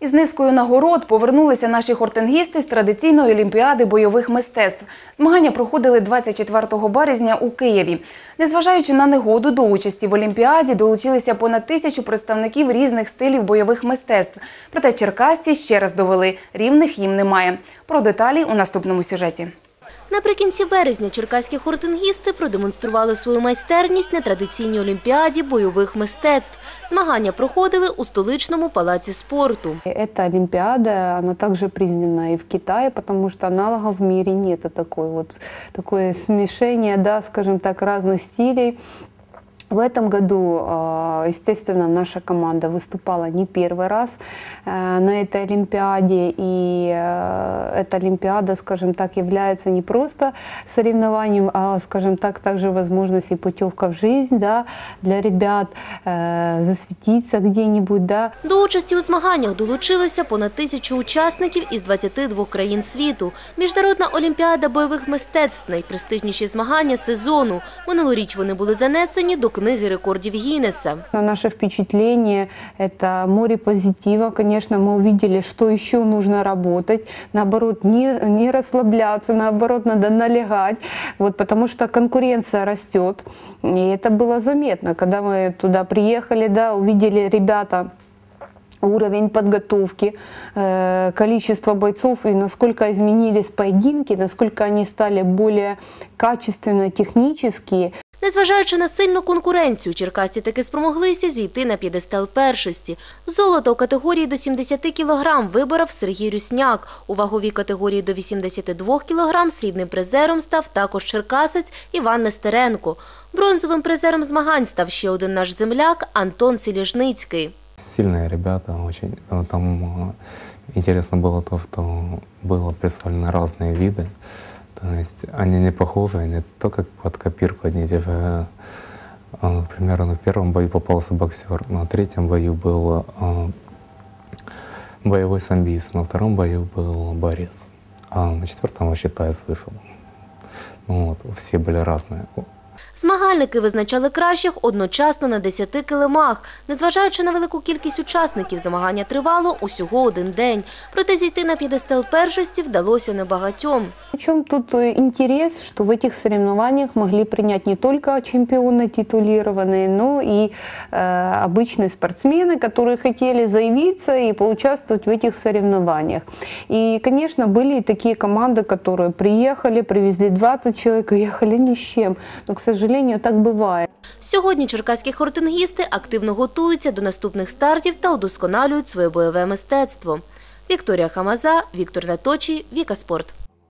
Із низкою нагород повернулися наші хортингісти з традиційної олімпіади бойових мистецтв. Змагання проходили 24 березня у Києві. Незважаючи на негоду до участі в олімпіаді, долучилися понад тисячу представників різних стилів бойових мистецтв. Проте черкасці ще раз довели – рівних їм немає. Про деталі у наступному сюжеті. Наприкінці березня черкаські хортингісти продемонстрували свою майстерність на традиційній олімпіаді бойових мистецтв. Змагання проходили у столичному палаці спорту. Ця олімпіада вона також признана і в Китаї, тому що аналогів в світі немає. Таке, вот таке смішення, да, скажем так, різних стилей. В этом году, а, естественно, наша команда выступала не первый раз э, на этой Олимпиаде, и э, эта Олимпиада, скажем так, является не просто соревнованием, а, скажем так, также возможность и путевка в жизнь, да, для ребят э, засветиться где-нибудь, да, До участі у змаганнях долучилися понад тисячу учасників із 22 країн світу. Міжнародна олімпіада бойових мистецтв – найпрестижніші змагання сезону. Минулоріч вони були занесені до книги рекордів Гіннеса. На наше впечатление это море позитива. Конечно, мы увидели, что еще нужно работать. Наоборот, не, не расслабляться, наоборот, надо налегать. Вот, потому что конкуренция растет. И это было заметно, когда мы туда приехали, да, увидели ребята уровень подготовки, э, количество бойцов и насколько изменились поединки, насколько они стали более качественно технические. Незважаючи на сильну конкуренцію, черкасці таки спромоглися зійти на п'єдестал першості. Золото у категорії до 70 кілограм виборов Сергій Рюсняк. У ваговій категорії до 82 кілограм срібним призером став також черкасець Іван Нестеренко. Бронзовим призером змагань став ще один наш земляк Антон Селіжницький. Сильные ребята, очень. э, Там э, интересно было то, что было представлены разные виды. То есть они не похожи, не то как под копирку одни и те же. э, э, К примеру, в первом бою попался боксер, на третьем бою был э, боевой самбист, на втором бою был борец, а на четвертом вообще таец вышел. Ну вот, все были разные. Змагальники визначали кращих одночасно на 10 килимах. Незважаючи на велику кількість учасників, змагання тривало усього один день. Проте зійти на п'єдестал першості вдалося небагатьом. В чем тут э, интерес, что в этих соревнованиях могли принять не только чемпионы титулированные, но и э, обычные спортсмены, которые хотели заявиться и поучаствовать в этих соревнованиях. И, конечно, были и такие команды, которые приехали, привезли 20 человек, и ехали ни с чем. Но, к сожалению, так бывает. Сьогодні черкаські хортингісти активно готуються до наступних стартів та удосконалюють своє бойове мистецтво. Вікторія Хамаза, Віктор Наточий, Віка Спорт.